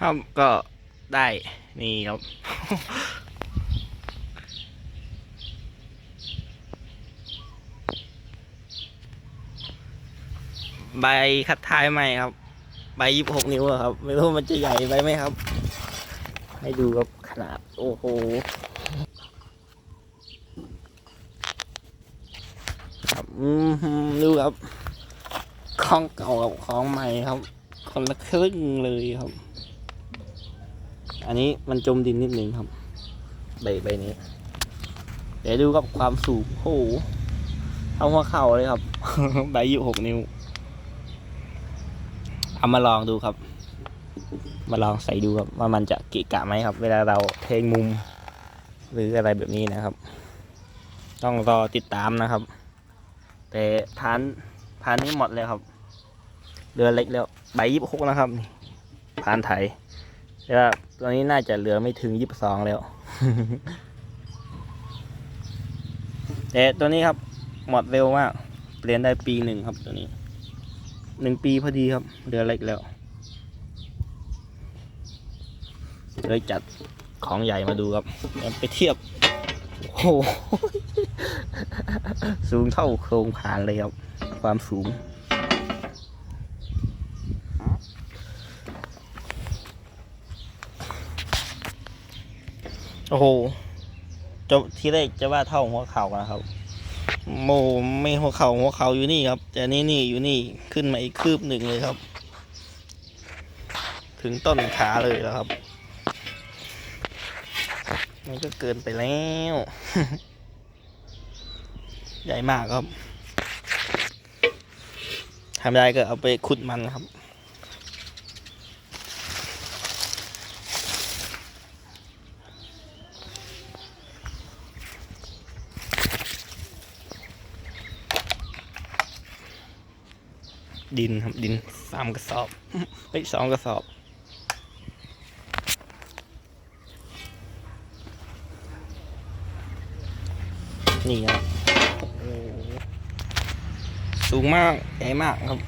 ครับก็ได้นี่ครับ ใบคัดท้ายใหม่ครับ ใบยี่สิบหกนิ้วครับ ไม่รู้มันจะใหญ่ไปไหมครับ ให้ดูครับขนาด โอ้โหครับอืมดูครับของเก่ากับของใหม่ครับ คนละครึ่งเลยครับ อันนี้มันจมดินนิดนึงครับ ใบใบนี้ เดี๋ยวดูกับความสูงโอ้โหเอาหัวเข่าเลยครับ ใบอยู่หกนิ้ว เอามาลองดูครับ มาลองใส่ดูครับ ว่ามันจะเกะกะไหมครับ เวลาเราเทงมุม หรืออะไรแบบนี้นะครับ ต้องรอติดตามนะครับ แต่พานพานนี้หมดแล้วครับเรือเล็กแล้วใบยี่สิบหกนะครับนี่พานไถ แต่ว่าตอนนี้น่าจะเหลือไม่ถึงยี่สิบสองแล้ว แต่ตัวนี้ครับ หมดเร็วมาก เปลี่ยนได้ปีหนึ่งครับตัวนี้ หนึ่งปีพอดีครับเรือเล็กแล้ว เลยจัดของใหญ่มาดูครับ ไปเทียบ โอ้โห สูงเท่าโครงผานเลยครับ ความสูง โอ้โหจะที่แรกจะว่าเท่าหัวเข่านะครับ โมไม่หัวเข่าหัวเข่าอยู่นี่ครับ แต่นี่นี่อยู่นี่ขึ้นมาอีกคืบหนึ่งเลยครับ ถึงต้นขาเลยแล้วครับ มันก็เกินไปแล้ว ใหญ่มากครับทำได้ก็เอาไปขุดมันครับ ดินครับดินสามกระสอบเฮ้ยสองกระสอบ นี่ครับโอ้โหสูงมากใหญ่มากครับ